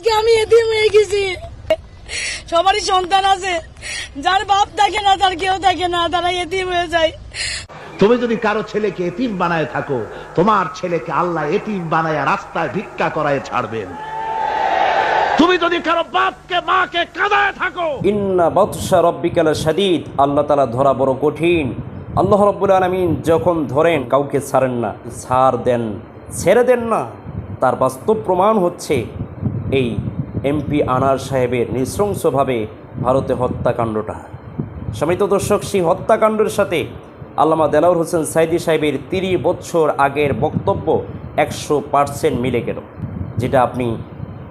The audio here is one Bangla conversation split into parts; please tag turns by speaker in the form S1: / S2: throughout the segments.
S1: আজকে আমি এতিম হয়ে গেছি। সবারই সন্তান আছে। যার বাপ থাকে না তার কেউ থাকে না তারা এতিম হয়ে যায়।
S2: তুমি যদি কারও ছেলেকে এতিম বানায় থাকো তোমার ছেলেকে আল্লাহ এতিম বানায় রাস্তায় ভিক্ষা করায় ছাড়বেন। তুমি যদি কারও বাপকে মাকে কাঁদায় থাকো
S3: ইন্না বৎসা রব্বিকাল সাদিদ আল্লাহ তালা ধরা বড় কঠিন। আল্লাহ রব্বুল আলমিন যখন ধরেন কাউকে ছাড়েন না ছাড় দেন। ছেড়ে দেন না। তার বাস্তব প্রমাণ হচ্ছে এই এমপি আনার সাহেবের নৃশংসভাবে ভারতে হত্যাকাণ্ডটা। সমিত দর্শক, সেই হত্যাকাণ্ডের সাথে আল্লামা দেলাউর হোসেন সাইদি সাহেবের তিরিশ বছর আগের বক্তব্য একশো পার্সেন্ট মিলে গেল। যেটা আপনি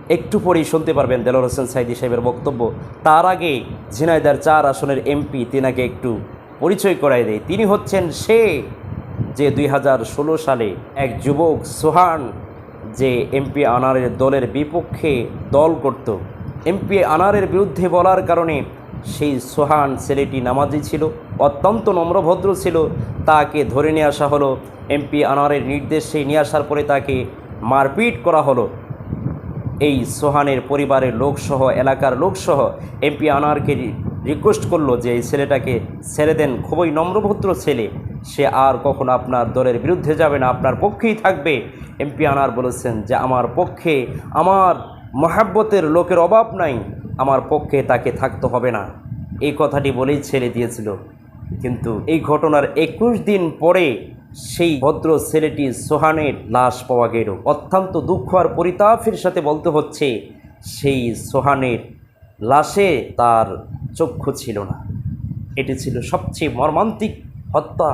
S3: একটু পরেই শুনতে পারবেন দেলোর হোসেন সাইদি সাহেবের বক্তব্য। তার আগে ঝিনাইদার চার আসনের এমপি তিনাকে একটু পরিচয় করাই দেয় তিনি হচ্ছেন সে যে দুই হাজার ষোলো সালে এক যুবক সোহান যে এমপি আনারের দলের বিপক্ষে দল করত। এমপি আনারের বিরুদ্ধে বলার কারণে সেই সোহান ছেলেটি নামাজি ছিল, অত্যন্ত নম্রভদ্র ছিল। তাকে ধরে নিয়ে আসা হলো, এমপি আনারের নির্দেশে নিয়ে আসার পরে তাকে মারপিট করা হলো। এই সোহানের পরিবারের লোকসহ, এলাকার লোকসহ এমপি আনারকে রিকোয়েস্ট করল যে এই ছেলেটাকে ছেড়ে দেন। খুবই নম্রভদ্র ছেলে। সে আর কখনো আপনার দলের বিরুদ্ধে যাবে না, আপনার পক্ষেই থাকবে। এমপি আনার বলেছেন যে, আমার পক্ষে আমার মহাব্বতের লোকের অভাব নাই, আমার পক্ষে তাকে থাকতে হবে না। এই কথাটি বলেই ছেড়ে দিয়েছিল। কিন্তু এই ঘটনার একুশ দিন পরে সেই ভদ্র ছেলেটি সোহানের লাশ পাওয়া গেল। অত্যন্ত দুঃখ আর পরিতাপের সাথে বলতে হচ্ছে, সেই সোহানের লাশে তার চক্ষু ছিল না। এটি ছিল সবচেয়ে মর্মান্তিক হত্যা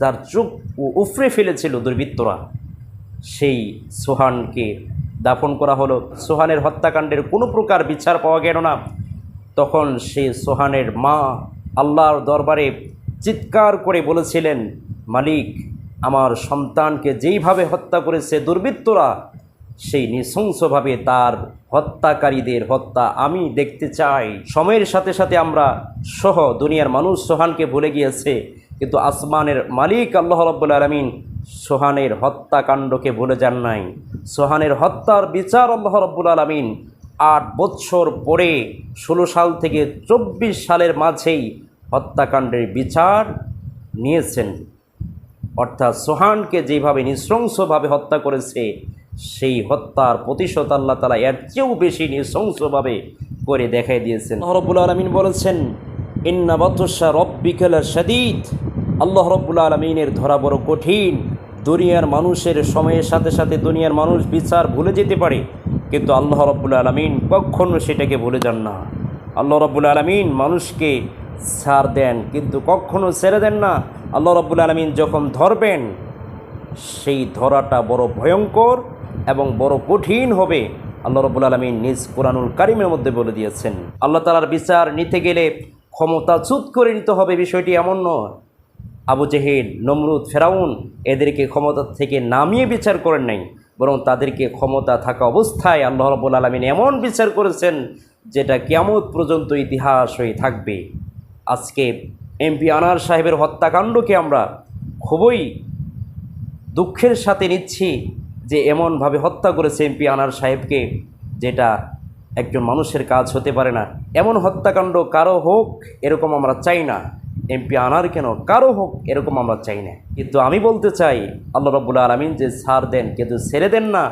S3: যার চোখ ও উফরে ফেলেছিল দুর্বৃত্তরা। সেই সোহানকে দাফন করা হলো। সোহানের হত্যাকাণ্ডের কোনো প্রকার বিচার পাওয়া গেল না। তখন সে সোহানের মা আল্লাহর দরবারে চিৎকার করে বলেছিলেন, মালিক, আমার সন্তানকে যেইভাবে হত্যা করেছে দুর্বৃত্তরা, সেই নৃশংসভাবে তার হত্যাকারীদের হত্যা আমি দেখতে চাই। সময়ের সাথে সাথে আমরা সহ দুনিয়ার মানুষ সোহানকে ভুলে গিয়েছে। কিন্তু আসমানের মালিক আল্লাহ রব্বুল আলমিন সোহানের হত্যাকাণ্ডকে ভুলে যান নাই। সোহানের হত্যার বিচার আল্লাহ রব্বুল আলমিন আট বৎসর পরে ষোলো সাল থেকে চব্বিশ সালের মাঝেই হত্যাকাণ্ডের বিচার নিয়েছেন। অর্থাৎ সোহানকে যেভাবে নৃশংসভাবে হত্যা করেছে, সেই হত্যার প্রতিশোধ আল্লাহ তালা এর চেয়েও বেশি নৃশংসভাবে করে দেখাই দিয়েছেন। রব্বুল আলমিন বলেছেন ইন্না বতসা রব্বিকাল সাদিদ আল্লাহ রব্বুল আলমিনের ধরা বড় কঠিন। দুনিয়ার মানুষের সময়ের সাথে সাথে দুনিয়ার মানুষ বিচার ভুলে যেতে পারে, কিন্তু আল্লাহ রব্বুল আলমিন কখনো সেটাকে ভুলে যান না। আল্লাহ রব্বুল আলমিন মানুষকে ছাড় দেন, কিন্তু কখনো ছেড়ে দেন না। আল্লাহ রব্বুল আলমিন যখন ধরবেন, সেই ধরাটা বড় ভয়ঙ্কর এবং বড় কঠিন হবে। আল্লাহ রব্বুল আলমিন নিজ কোরআনুল কারিমের মধ্যে বলে দিয়েছেন। আল্লাহ তালার বিচার নিতে গেলে ক্ষমতা চুত করে নিতে হবে, বিষয়টি এমন নয়। আবু জেহেল, নমরুদ, ফেরাউন এদেরকে ক্ষমতা থেকে নামিয়ে বিচার করেন নাই, বরং তাদেরকে ক্ষমতা থাকা অবস্থায় আল্লাহ রব্বুল আলমিন এমন বিচার করেছেন যেটা কেমত পর্যন্ত ইতিহাস হয়ে থাকবে। আজকে এমপি আনার সাহেবের হত্যাকাণ্ডকে আমরা খুবই দুঃখের সাথে নিচ্ছি যে এমনভাবে হত্যা করেছে এমপি আনার সাহেবকে, যেটা একজন মানুষের কাজ হতে পারে না। এমন হত্যাকাণ্ড কারও হোক, এরকম আমরা চাই না। এমপি আনার কেন? কারও হোক, এরকম আমরা চাই না। কিন্তু আমি বলতে চাই, আল্লাহ রব্বুল আলমিন যে ছাড় দেন, কিন্তু ছেড়ে দেন না।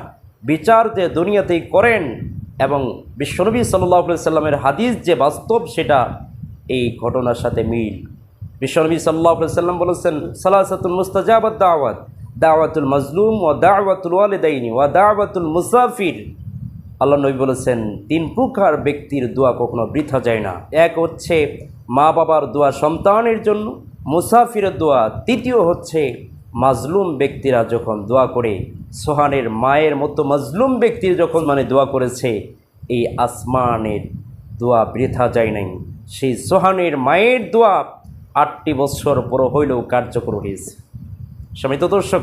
S3: বিচার যে দুনিয়াতেই করেন এবং বিশ্বনবী সাল্লাহ সাল্লামের হাদিস যে বাস্তব, সেটা এই ঘটনার সাথে মিল। বিশ্বনবী সাল্লাহ সাল্লাম বলেছেন, সালাসাতুল মুস্তাজাবাদ দাওয়াত। দাওয়াতুল মাজলুম ও দাওয়াতুল ওয়ালিদাইনি ও দাওয়াতুল মুসাফির। আল্লাহ নবী বলেছেন, তিন প্রকার ব্যক্তির দোয়া কখনো বৃথা যায় না। এক হচ্ছে মা বাবার দোয়া সন্তানের জন্য মুসাফিরের দোয়া। তৃতীয় হচ্ছে মাজলুম ব্যক্তিরা যখন দোয়া করে, সোহানের মায়ের মতো মাজলুম ব্যক্তির যখন মানে দোয়া করেছে, এই আসমানের দোয়া বৃথা যায় নাই। সেই সোহানের মায়ের দোয়া আটটি বছর পর হইলেও কার্যকর হয়েছে। সমিত দর্শক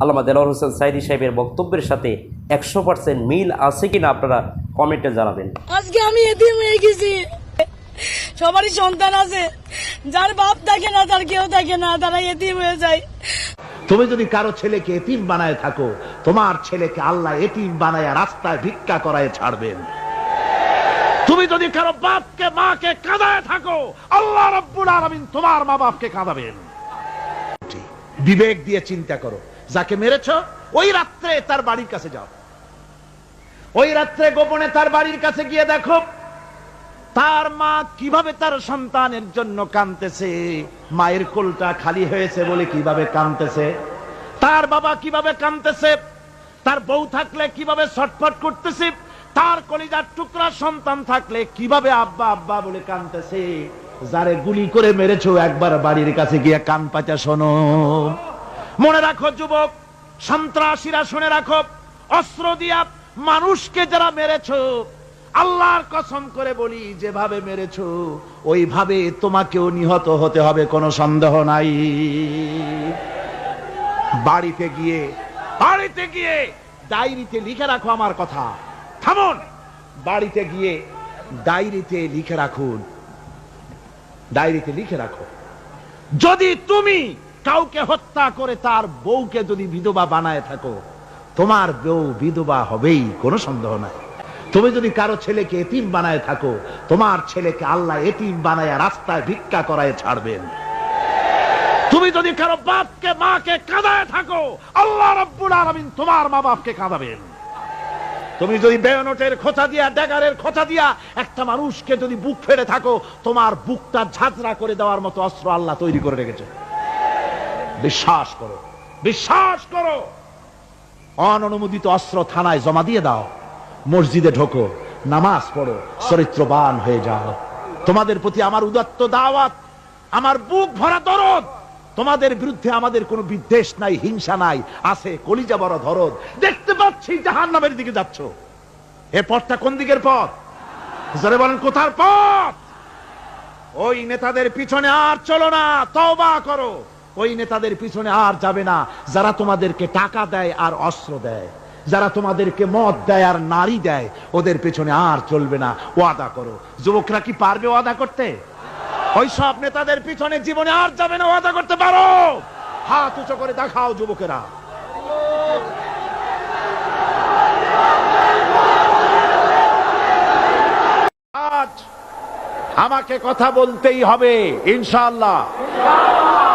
S3: আল্লামা দেলার হোসেন সাইদি সাহেবের বক্তব্যের সাথে একশো পার্সেন্ট মিল আছে কিনা আপনারা কমেন্টে জানাবেন।
S1: আজকে আমি এতিম হয়ে গেছি। সবারই সন্তান আছে। যার বাপ থাকে না তার কেউ থাকে না তারা এতিম হয়ে যায়।
S2: তুমি যদি কারও ছেলেকে এতিম বানায় থাকো তোমার ছেলেকে আল্লাহ এতিম বানায় রাস্তায় ভিক্ষা করায় ছাড়বেন। তুমি যদি কারও বাপকে মাকে কাঁদায় থাকো আল্লাহ রব্বুল আলামিন তোমার মা বাপকে কাঁদাবেন। বিবেক দিয়ে চিন্তা করো। যাকে মেরেছ, ওই রাত্রে তার বাড়ির কাছে যাও। ওই রাত্রে গোপনে তার বাড়ির কাছে গিয়ে দেখো, তার মা কীভাবে তার সন্তানের জন্য কাঁদতেছে, মায়ের কোলটা খালি হয়েছে বলে কীভাবে কাঁদতেছে, তার বাবা কীভাবে কাঁদতেছে, তার বউ থাকলে কীভাবে ছটফট করতেছে, তার কলিজার টুকরা সন্তান থাকলে কীভাবে আব্বা আব্বা বলে কাঁদতেছে, যারে গুলি করে মেরেছো একবার বাড়ির কাছে গিয়ে কান পাচা শোনো। মনে রাখো যুবক, সন্ত্রাসীরা শুনে রাখো, অস্ত্র দিয়া মানুষকে যারা মেরেছো, আল্লাহর কসম করে বলি, যেভাবে মেরেছো, ওইভাবে তোমাকেও নিহত হতে হবে, কোনো সন্দেহ নাই। বাড়িতে গিয়ে বাড়িতে গিয়ে ডায়েরিতে লিখে রাখো আমার কথা। থামুন! বাড়িতে গিয়ে ডায়েরিতে লিখে রাখুন। ডায়েরিতে লিখে রাখো। যদি তুমি কাউকে হত্যা করে তার বউকে যদি বিধবা বানায় থাকো, তোমার বউ বিধবা হবেই, কোনো সন্দেহ নাই। তুমি যদি কারও ছেলেকে এতিম বানায় থাকো, তোমার ছেলেকে আল্লাহ এতিম বানায় রাস্তায় ভিক্ষা করায় ছাড়বেন। তুমি যদি কারও বাপকে, মাকে কাঁদায় থাকো, আল্লাহ রব্বুল আলামিন তোমার মা বাপকে কাঁদাবেন। তুমি যদি বেয়নটের খোঁচা দিয়া, ড্যাগারের খোঁচা দিয়া একটা মানুষকে যদি বুক ফেলে থাকো, তোমার বুকটা ঝাঁঝরা করে দেওয়ার মতো অস্ত্র আল্লাহ তৈরি করে রেখেছে। বিশ্বাস করো। বিশ্বাস করো। অননুমোদিত অস্ত্র থানায় জমা দিয়ে দাও। মসজিদে ঢোকো। নামাজ পড়ো। চরিত্রবান হয়ে যাও। তোমাদের প্রতি আমার উদাত্ত দাওয়াত, আমার বুক ভরা দরদ, তোমাদের বিরুদ্ধে আমাদের কোনো বিদ্বেষ নাই, হিংসা নাই, আছে কলিজা বড় ধরদ। দেখতে পাচ্ছি জাহান নামের দিকে যাচ্ছ। এ পথটা কোন দিকের পথ? জোরে বলেন, কোথার পথ? ওই নেতাদের পিছনে আর চলো না, তওবা করো। ওই নেতাদের পিছনে আর যাবে না। যারা তোমাদেরকে টাকা দেয় আর অস্ত্র দেয়। যারা তোমাদেরকে মদ দেয় আর নারী দেয়, ওদের পেছনে আর চলবে না। ওয়াদা করো। যুবকরা কি পারবে ওয়াদা করতে? ওই সব নেতাদের পিছনে জীবনে আর যাবে না ওয়াদা করতে পারো। হাত উঁচু করে দেখাও যুবকেরা। আমাকে কথা বলতেই হবে, ইনশাআল্লাহ।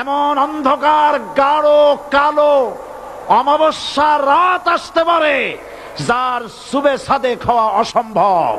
S2: এমন অন্ধকার গাঢ় কালো অমাবস্যা রাত আসতে পারে যার সুবে সাদে খাওয়া অসম্ভব।